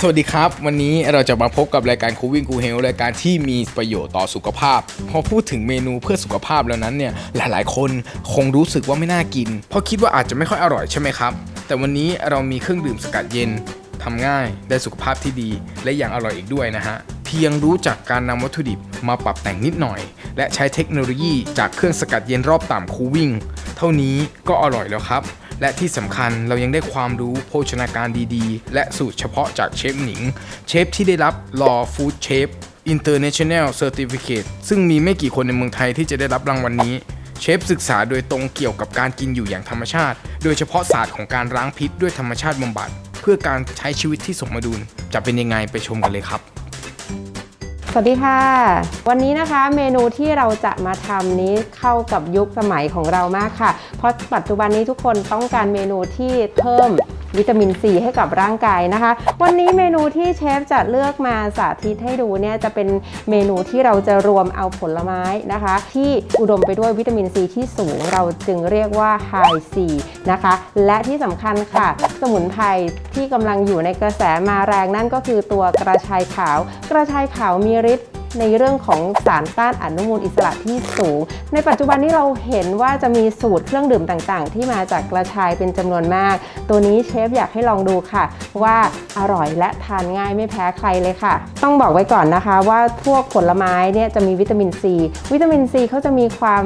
สวัสดีครับ วันนี้เราจะมาพบกับรายการ Cooking Cool Health รายการที่มีประโยชน์ต่อสุขภาพ พอพูดถึงเมนูเพื่อสุขภาพแล้วนั้นเนี่ยหลายๆ คนคงรู้สึกว่าไม่น่ากิน เพราะคิดว่าอาจจะไม่ค่อยอร่อยใช่ไหมครับ แต่วันนี้เรามีเครื่องดื่มสกัดเย็นทำง่ายได้สุขภาพที่ดี และยังอร่อยอีกด้วยนะฮะ เพียงรู้จักการนำวัตถุดิบมาปรับแต่งนิดหน่อย และใช้เทคโนโลยีจากเครื่องสกัดเย็นรอบต่ำคูวิ่ง เท่านี้ก็อร่อยแล้วครับ และที่สำคัญเรายังได้ความรู้โภชนาการดีๆ และสูตรเฉพาะจากเชฟหนิง เชฟที่ได้รับ Law Food Chef International Certificate ซึ่งมีไม่กี่คนในเมืองไทยที่จะได้รับรางวัลนนี้ เชฟศึกษาโดยตรงเกี่ยวกับการกินอยู่อย่างธรรมชาติ โดยเฉพาะศาสตร์ของการล้างพิษด้วยธรรมชาติบำบัด เพื่อการใช้ชีวิตที่สมดุล จะเป็นยังไงไปชมกันเลยครับ สวัสดีค่ะ วันนี้นะคะเมนูที่เราจะมาทำนี้เข้ากับยุคสมัยของเรามากค่ะ เพราะปัจจุบันนี้ทุกคนต้องการเมนูที่เพิ่มวิตามินซีให้กับร่างกายนะคะ วันนี้เมนูที่เชฟจะเลือกมาสาธิตให้ดูเนี่ยจะเป็นเมนูที่เราจะรวมเอาผลไม้นะคะ ที่อุดมไปด้วยวิตามินซีที่สูงเราจึงเรียกว่าไฮซีนะคะ และที่สำคัญค่ะ สมุนไพรที่กำลังอยู่ในกระแสมาแรงนั่นก็คือตัวกระชายขาว กระชายขาวมีฤทธิ์ ในเรื่องของสารต้านอนุมูลอิสระที่สูง ในปัจจุบันนี้เราเห็นว่าจะมีสูตรเครื่องดื่มต่างๆ ที่มาจากกระชายเป็นจำนวนมาก ตัวนี้เชฟอยากให้ลองดูค่ะ ว่าอร่อยและทานง่ายไม่แพ้ใครเลยค่ะ ต้องบอกไว้ก่อนนะคะว่าพวกผลไม้เนี่ยจะมีวิตามินซีวิตามินซีเขาจะมีความ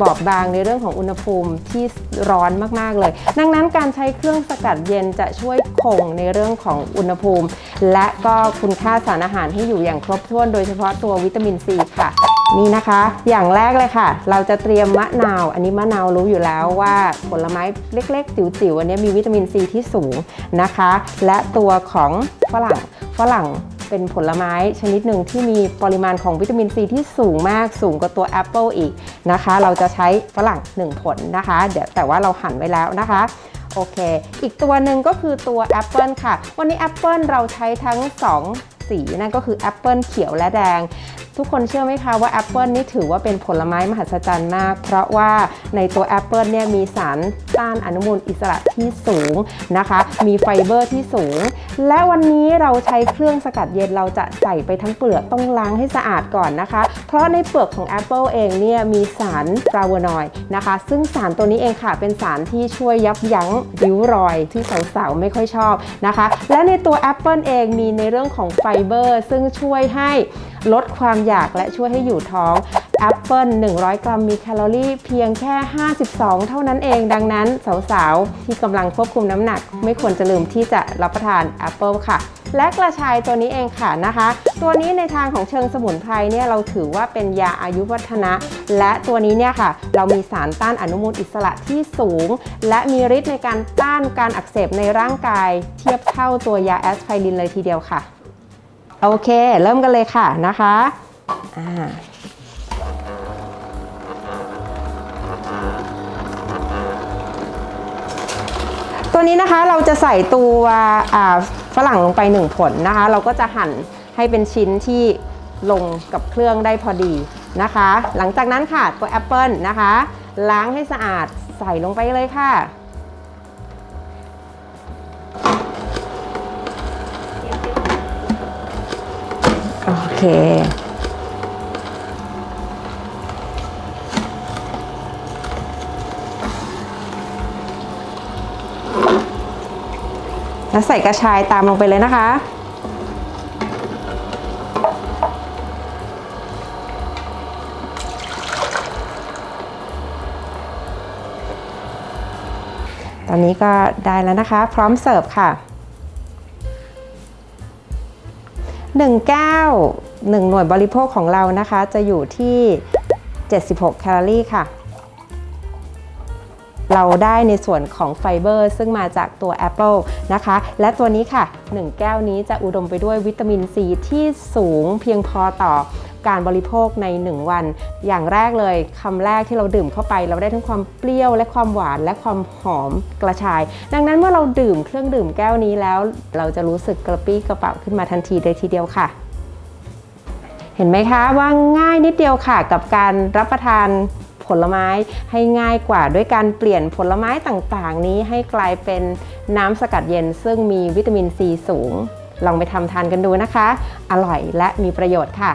บอบบางในเรื่องของอุณหภูมิที่ร้อนมากๆเลย ดังนั้นการใช้เครื่องสกัดเย็นจะช่วยคงในเรื่องของอุณหภูมิ และก็คุณค่าสารอาหารให้อยู่อย่างครบถ้วนโดยเฉพาะตัววิตามินซีค่ะนี่นะคะ อย่างแรกเลยค่ะ เราจะเตรียมมะนาว อันนี้มะนาวรู้อยู่แล้วว่าผลไม้เล็กๆ จิ๋วๆ อันนี้มีวิตามินซีที่สูงนะคะ และตัวของฝรั่งฝรั่ง เป็นผลไม้ชนิดหนึ่งที่มีปริมาณของวิตามินซีที่สูงมากสูงกว่าตัวแอปเปิลอีกนะคะ เราจะใช้ฝรั่ง 1 ผลนะคะ เดี๋ยวแต่ว่าเราหั่นไว้แล้วนะคะโอเค อีกตัวหนึ่งก็คือตัวแอปเปิลค่ะ วันนี้แอปเปิลเราใช้ทั้ง 2 สีนั่นก็คือแอปเปิลเขียวและแดง ทุกคนเชื่อไหมคะว่าแอปเปิลนี่ถือว่าเป็นผลไม้มหัศจรรย์มาก เพราะว่าในตัวแอปเปิลเนี่ยมีสารต้านอนุมูลอิสระที่สูงนะคะ มีไฟเบอร์ที่สูง และวันนี้เราใช้เครื่องสกัดเย็นเราจะใส่ไปทั้งเปลือกต้องล้างให้สะอาดก่อนนะคะ เพราะในเปลือกของแอปเปิลเองเนี่ยมีสารฟลาโวนอยด์นะคะ ซึ่งสารตัวนี้เองค่ะเป็นสารที่ช่วยยับยั้งริ้วรอยที่สาวๆไม่ค่อยชอบนะคะ และในตัวแอปเปิลเองมีในเรื่องของไฟเบอร์ ซึ่งช่วยให้ลดความอยากและช่วยให้อยู่ท้องแอปเปิล100 กรัมมีแคลอรี่เพียงแค่ 52 เท่านั้นเอง ดังนั้นสาวๆ ที่กำลังควบคุมน้ำหนัก ไม่ควรจะลืมที่จะรับประทานแอปเปิลค่ะและกระชายตัวนี้เองค่ะนะคะ ตัวนี้ในทางของเชิงสมุนไพรเนี่ยเราถือว่าเป็นยาอายุวัฒนะ และตัวนี้เนี่ยค่ะ เรามีสารต้านอนุมูลอิสระที่สูง และมีฤทธิ์ในการต้านการอักเสบในร่างกาย เทียบเท่าตัวยาแอสไพรินเลยทีเดียวค่ะ โอเค เริ่มกันเลยค่ะนะคะ อ่าตัวนี้นะคะเราจะใส่ตัวฝรั่งลงไปหนึ่งผลนะคะ เราก็จะหั่นให้เป็นชิ้นที่ลงกับเครื่องได้พอดีนะคะ หลังจากนั้นค่ะตัวแอปเปิลนะคะ ล้างให้สะอาดใส่ลงไปเลยค่ะโอเค แล้วใส่กระชายตามลงไปเลยนะคะ ตอนนี้ก็ได้แล้วนะคะ พร้อมเสิร์ฟค่ะ1แก้ว1หน่วยบริโภคของเรานะคะ จะอยู่ที่ 76 แคลอรี่ค่ะ เราได้ในส่วนของไฟเบอร์ ซึ่งมาจากตัวแอปเปิลนะคะ และตัวนี้ค่ะ 1 แก้วนี้จะอุดมไปด้วยวิตามินซีที่สูงเพียงพอต่อการบริโภคใน 1 วัน อย่างแรกเลยคำแรกที่เราดื่มเข้าไป เราได้ทั้งความเปรี้ยวและความหวานและความหอมกระชาย ดังนั้นเมื่อเราดื่มเครื่องดื่มแก้วนี้แล้ว เราจะรู้สึกกระปี้กระเป๋าขึ้นมาทันทีเลยทีเดียวค่ะ เห็นไหมคะว่าง่ายนิดเดียวค่ะกับการรับประทาน ผลไม้ให้ง่ายกว่า ด้วยการเปลี่ยนผลไม้ต่างๆ นี้ให้กลายเป็นน้ำสกัดเย็น ซึ่งมีวิตามินซีสูง ลองไปทำทานกันดูนะคะ อร่อยและมีประโยชน์ค่ะ